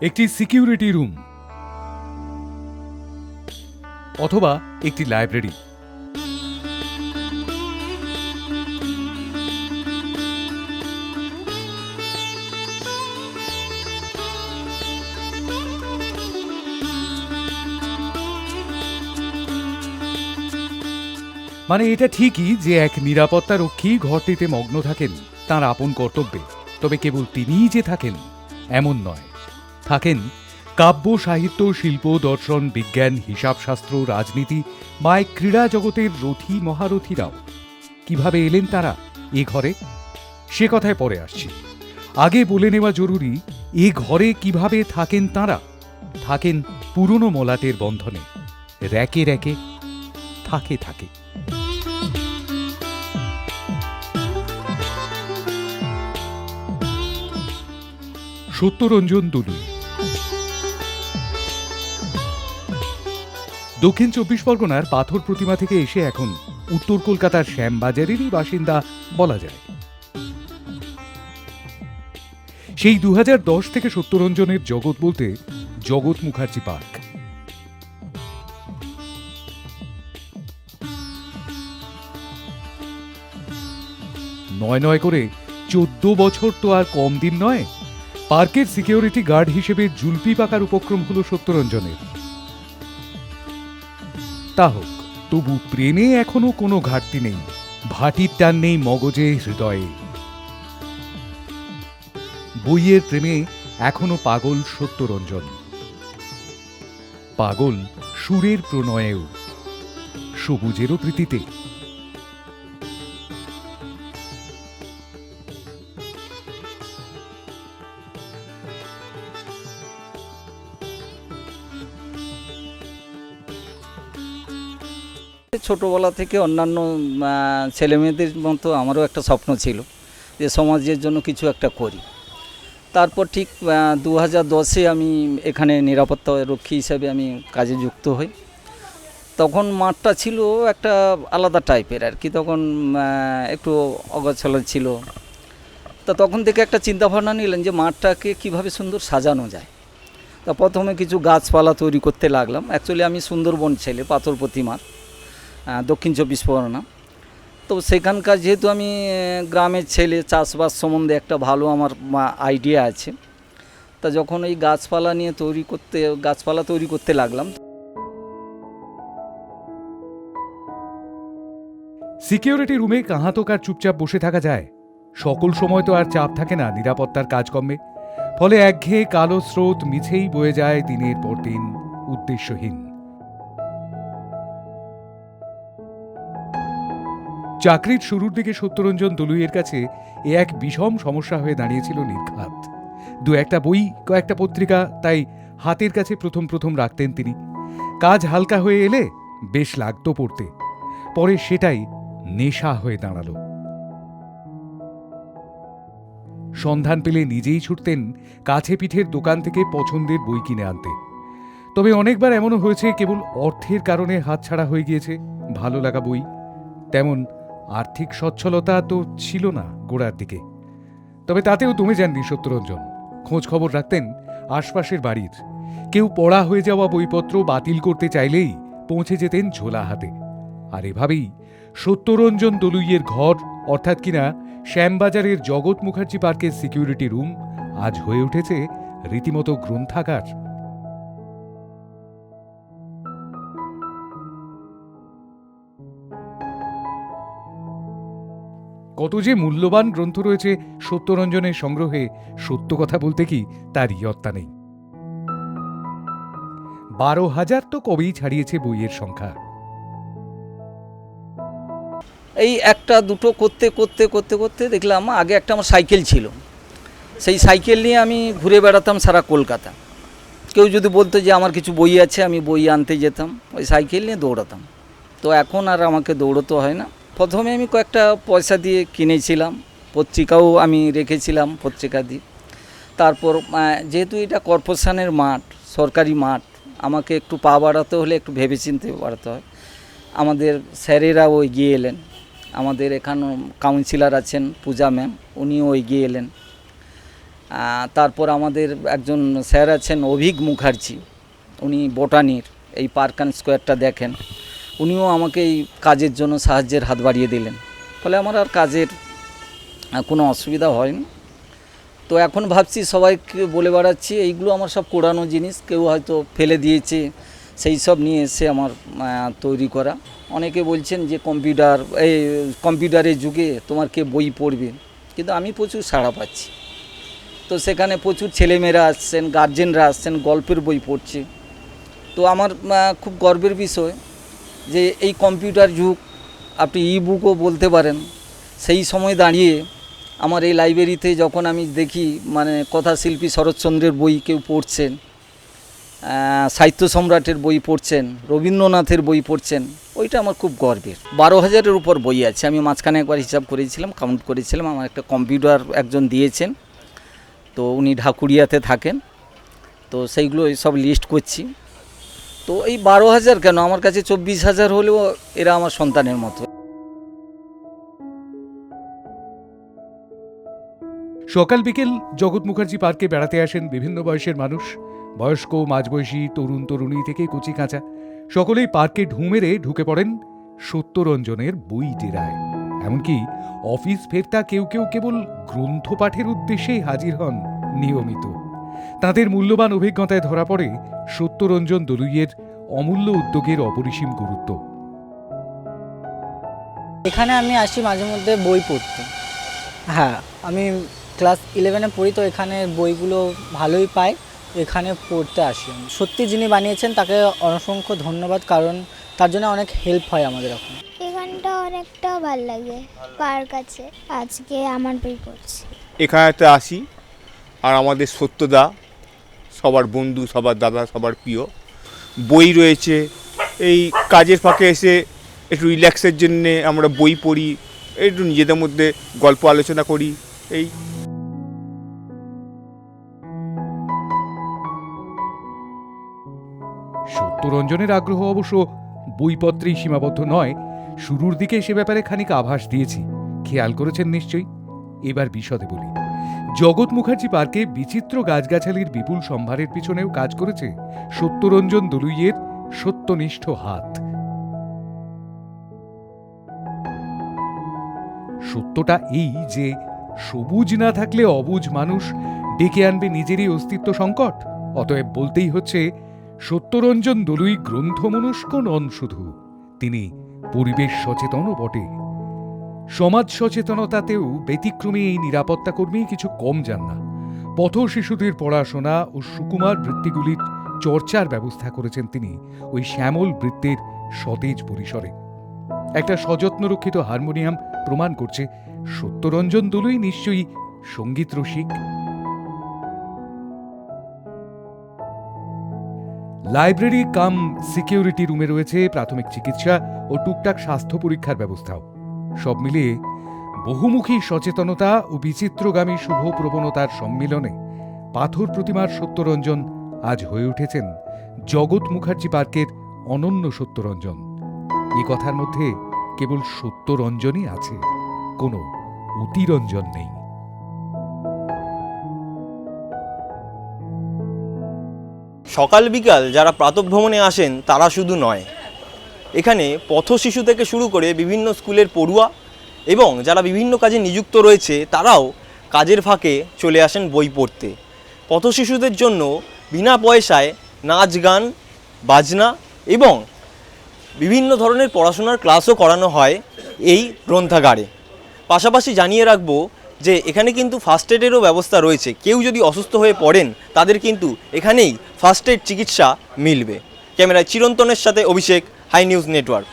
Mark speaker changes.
Speaker 1: একটি security room অথবা একটি লাইব্রেরি। মানে এটা ঠিকই যে এক নিরাপত্তা রক্ষী ঘরটিতে মগ্ন থাকেন, তার আপন কর্তব্যে, তবে কেবল তিনিই যে থাকেন, এমন নয়। থাকেন। কাব্য, সাহিত্য, শিল্প, দর্শন, বিজ্ঞান, হিসাবশাস্ত্র, রাজনীতি বা ক্রীড়া জগতের রথী, মহারথীরাও। কীভাবে এলেন তারা এ ঘরে? সে কথায় পরে আসছি। আগে বলে নেওয়া জরুরি, এ ঘরে কীভাবে থাকেন তারা? থাকেন পুরনো মলাটের বন্ধনে। র্যাকে র্যাকে, থাকে থাকে। সত্যরঞ্জন দুলুই দক্ষিণ চব্বিশ পরগনার পাথর প্রতিমা থেকে এসে এখন উত্তর কলকাতার শ্যামবাজারেরই বাসিন্দা বলা যায়। সেই দু হাজার দশ থেকে সত্যরঞ্জনের জগৎ বলতে জগৎ মুখার্জি পার্ক। নয় নয় করে চোদ্দ বছর তো আর কম দিন নয়, পার্কের সিকিউরিটি গার্ড হিসেবে জুলপি পাকার উপক্রম হল সত্যরঞ্জনের তা হোক, তবু প্রেমে এখনও কোনো ঘাটতি নেই। ভাটির টান নেই মগজে হৃদয়ে। বইয়ের প্রেমে এখনও পাগল সত্যরঞ্জন। পাগল সুরের প্রণয়েও। সবুজেরও প্রীতিতে।
Speaker 2: ছোটোবেলা থেকে অন্যান্য ছেলেমেয়েদের মতো আমারও একটা স্বপ্ন ছিল যে সমাজের জন্য কিছু একটা করি। তারপর ঠিক দু হাজার দশে আমি এখানে নিরাপত্তা রক্ষী হিসাবে আমি কাজে যুক্ত হই। তখন মাঠটা ছিল একটা আলাদা টাইপের আর কি, তখন একটু অগোছালো ছিল। তা তখন থেকে একটা চিন্তাভাবনা নিলেন যে মাঠটাকে কীভাবে সুন্দর সাজানো যায়। তা প্রথমে কিছু গাছপালা তৈরি করতে লাগলাম। অ্যাকচুয়ালি আমি সুন্দরবন ছেলে পাথর প্রতিমার দক্ষিণ চব্বিশ পরগনা। তো সেখানকার যেহেতু আমি গ্রামের ছেলে, চাষবাস সম্বন্ধে একটা ভালো আমার আইডিয়া আছে। তা যখন এই গাছপালা নিয়ে তৈরি করতে, গাছপালা তৈরি করতে লাগলাম
Speaker 1: সিকিউরিটি রুমে কাহাতক আর চুপচাপ বসে থাকা যায়। সকল সময় তো আর চাপ থাকে না নিরাপত্তার কাজকর্মে। ফলে একঘেয়ে কালো স্রোত মিছেই বয়ে যায় দিনের পর দিন উদ্দেশ্যহীন। চাকরির শুরুর দিকে সত্যরঞ্জন দলুইয়ের কাছে এ এক বিষম সমস্যা হয়ে দাঁড়িয়েছিল নির্ঘাত। দু একটা বই, কয়েকটা পত্রিকা, তাই হাতের কাছে প্রথম প্রথম রাখতেন তিনি। কাজ হালকা হয়ে এলে বেশ লাগতো পড়তে। পরে সেটাই নেশা হয়ে দাঁড়াল। সন্ধান পেলে নিজেই ছুটতেন কাছে পিঠের দোকান থেকে পছন্দের বই কিনে আনতে। তবে অনেকবার এমনও হয়েছে, কেবল অর্থের কারণে হাতছাড়া হয়ে গিয়েছে, ভালো লাগা বই। তেমন আর্থিক সচ্ছলতা তো ছিল না গোড়ার দিকে। তবে তাতেও তুমি যাননি সত্যরঞ্জন। খোঁজ খবর রাখতেন আশপাশের বাড়ির। কেউ পড়া হয়ে যাওয়া বইপত্র বাতিল করতে চাইলেই পৌঁছে যেতেন ঝোলা হাতে। আর এভাবেই সত্যরঞ্জন দলুইয়ের ঘর, অর্থাৎ কিনা শ্যামবাজারের জগৎ মুখার্জি পার্কের সিকিউরিটি রুম, আজ হয়ে উঠেছে রীতিমতো গ্রন্থাগার। কত যে মূল্যবান গ্রন্থ রয়েছে সত্যরঞ্জনের সংগ্রহে, সত্য কথা বলতে কি তার ইয়ত্তা নেই। বারো হাজার তো কবেই ছাড়িয়েছে বইয়ের সংখ্যা।
Speaker 2: এই একটা দুটো করতে করতে করতে করতে দেখলাম আগে একটা আমার সাইকেল ছিল। সেই সাইকেল নিয়ে আমি ঘুরে বেড়াতাম সারা কলকাতা। কেউ যদি বলতো যে আমার কিছু বই আছে, আমি বই আনতে যেতাম, ওই সাইকেল নিয়ে দৌড়াতাম। তো এখন আর আমাকে দৌড়তে হয় না। প্রথমে আমি কয়েকটা পয়সা দিয়ে কিনেছিলাম, পত্রিকাও আমি রেখেছিলাম পত্রিকা দিয়ে। তারপর যেহেতু এটা কর্পোরেশনের মাঠ, সরকারি মাঠ, আমাকে একটু পা বাড়াতে হলে একটু ভেবেচিন্তে বাড়াতে হয়। আমাদের স্যারেরাও এগিয়ে এলেন। আমাদের এখানে কাউন্সিলর আছেন পূজা ম্যাম, উনিও এগিয়ে এলেন। তারপর আমাদের একজন স্যার আছেন অভিক মুখার্জি, উনি বোটানির, এই পার্ক অ্যান্ড স্কোয়ারটা দেখেন। উনিও আমাকে এই কাজের জন্য সাহায্যের হাত বাড়িয়ে দিলেন। ফলে আমার আর কাজের কোনো অসুবিধা হয়নি। তো এখন ভাবছি সবাইকে বলে বেড়াচ্ছি, এইগুলো আমার সব কোরানো জিনিস, কেউ হয়তো ফেলে দিয়েছে, সেই সব নিয়ে এসে আমার তৈরি করা। অনেকে বলছেন যে কম্পিউটার, এই কম্পিউটারের যুগে তোমার কে বই পড়বে, কিন্তু আমি প্রচুর সাড়া পাচ্ছি। তো সেখানে প্রচুর ছেলেমেয়েরা আসছেন গার্জেনরা আসছেন, গল্পের বই পড়ছে। তো আমার খুব গর্বের বিষয় যে এই কম্পিউটার যুগ, আপনি ই বুকও বলতে পারেন। সেই সময় দাঁড়িয়ে আমার এই লাইব্রেরিতে যখন আমি দেখি মানে কথাশিল্পী শরৎচন্দ্রের বই কেউ পড়ছেন সাহিত্য সম্রাটের বই পড়ছেন, রবীন্দ্রনাথের বই পড়ছেন, ওইটা আমার খুব গর্বের। বারো হাজারের উপর বই আছে। আমি মাঝখানে একবার হিসাব করেছিলাম কাউন্ট করেছিলাম, আমার একটা কম্পিউটার একজন দিয়েছেন। তো উনি ঢাকুরিয়াতে থাকেন। তো সেইগুলো সব লিস্ট করছি। তো এই বারো হাজার কেন? আমার কাছে চব্বিশ হাজার হলেও এরা আমার সন্তানের মতো।
Speaker 1: সকাল বিকেল জগৎ মুখার্জি পার্কে বেড়াতে আসেন বিভিন্ন বয়সের মানুষ। বয়স্ক, মাঝবয়সী, তরুণ, তরুণী থেকে কচি কাঁচা। সকলেই পার্কে ঢু মেরে ঢুকে পড়েন সত্যরঞ্জনের বই ডেরায়। এমনকি অফিস ফেরতা কেউ কেউ কেবল গ্রন্থ পাঠের উদ্দেশ্যেই হাজির হন নিয়মিত। তাদের মূল্যবান অভিজ্ঞতায় ধরা পড়ে সত্যরঞ্জন দলুইয়ের অমূল্য উদ্যোগের অপরিসীম গুরুত্ব।
Speaker 3: এখানে আমি আসি মাঝে মধ্যে বই পড়তে। হ্যাঁ আমি ক্লাস ইলেভেনে পড়ি তো এখানে বইগুলো ভালোই পাই। এখানে পড়তে আসি আমি। সত্যি যিনি বানিয়েছেন তাকে অসংখ্য ধন্যবাদ কারণ তার জন্য অনেক হেল্প হয় আমাদের এখন।
Speaker 4: এখানটা অনেকটা ভালো লাগে পার্ক আছে। আজকে আমার বই পড়ছি।
Speaker 5: এখানেতে আসি আর আমাদের সত্যদা সবার বন্ধু, সবার দাদা, সবার প্রিয়। বই রয়েছে। এই কাজের ফাঁকে এসে একটু রিল্যাক্সের জন্যে আমরা বই পড়ি, একটু নিজেদের মধ্যে গল্প আলোচনা করি, এই
Speaker 1: সত্যরঞ্জনের আগ্রহ অবশ্য বইপত্রেই সীমাবদ্ধ নয়, শুরুর দিকে সে ব্যাপারে খানিক আভাস দিয়েছি। খেয়াল করেছেন নিশ্চয়ই? এবার বিশদে বলি। জগৎ মুখার্জি পার্কে বিচিত্র গাছগাছালির বিপুল সম্ভারের পিছনেও কাজ করেছে সত্যরঞ্জন দলুইয়ের সত্যনিষ্ঠ হাত। সত্যটা এই যে সবুজ না থাকলে অবুজ মানুষ ডেকে আনবে নিজেরই অস্তিত্ব সংকট, অতএব বলতেই হচ্ছে, সত্যরঞ্জন দলুই গ্রন্থমনস্ক নন শুধু, তিনি পরিবেশ সচেতনও বটে। সমাজ সচেতনতাতেও ব্যতিক্রমী এই নিরাপত্তা কর্মী কিছু কম যান না। পথ শিশুদের পড়াশোনা ও সুকুমার বৃত্তিগুলির চর্চার ব্যবস্থা করেছেন তিনি ওই শ্যামল বৃত্তের সতেজ পরিসরে। একটা সযত্ন রক্ষিত হারমোনিয়াম প্রমাণ করছে সত্যরঞ্জন দলুই নিশ্চয়ই সংগীত রসিক। লাইব্রেরি কাম সিকিউরিটি রুমে রয়েছে প্রাথমিক চিকিৎসা ও টুকটাক স্বাস্থ্য পরীক্ষার ব্যবস্থাও। সব মিলিয়ে বহুমুখী সচেতনতা ও বিচিত্রগামী শুভ প্রবণতার সম্মিলনে পাথর প্রতিমার সত্যরঞ্জন আজ হয়ে উঠেছেন জগৎ মুখার্জি পার্কের অনন্য সত্যরঞ্জন। এ কথার মধ্যে কেবল সত্যরঞ্জনই আছে, কোনো অতিরঞ্জন নেই।
Speaker 6: সকাল বিকাল যারা প্রাতভ্রমণে আসেন, তারা শুধু নয় এখানে পথ শিশু থেকে শুরু করে বিভিন্ন স্কুলের পড়ুয়া এবং যারা বিভিন্ন কাজে নিযুক্ত রয়েছে, তারাও কাজের ফাঁকে চলে আসেন বই পড়তে। পথ শিশুদের জন্য বিনা পয়সায় নাচ, গান, বাজনা এবং বিভিন্ন ধরনের পড়াশোনার ক্লাসও করানো হয় এই গ্রন্থাগারে। পাশাপাশি জানিয়ে রাখব যে, এখানে কিন্তু ফার্স্ট এডেরও ব্যবস্থা রয়েছে। কেউ যদি অসুস্থ হয়ে পড়েন, তাদের কিন্তু এখানেই ফার্স্ট এড চিকিৎসা মিলবে। ক্যামেরায় চিরন্তনের সাথে অভিষেক। High news network.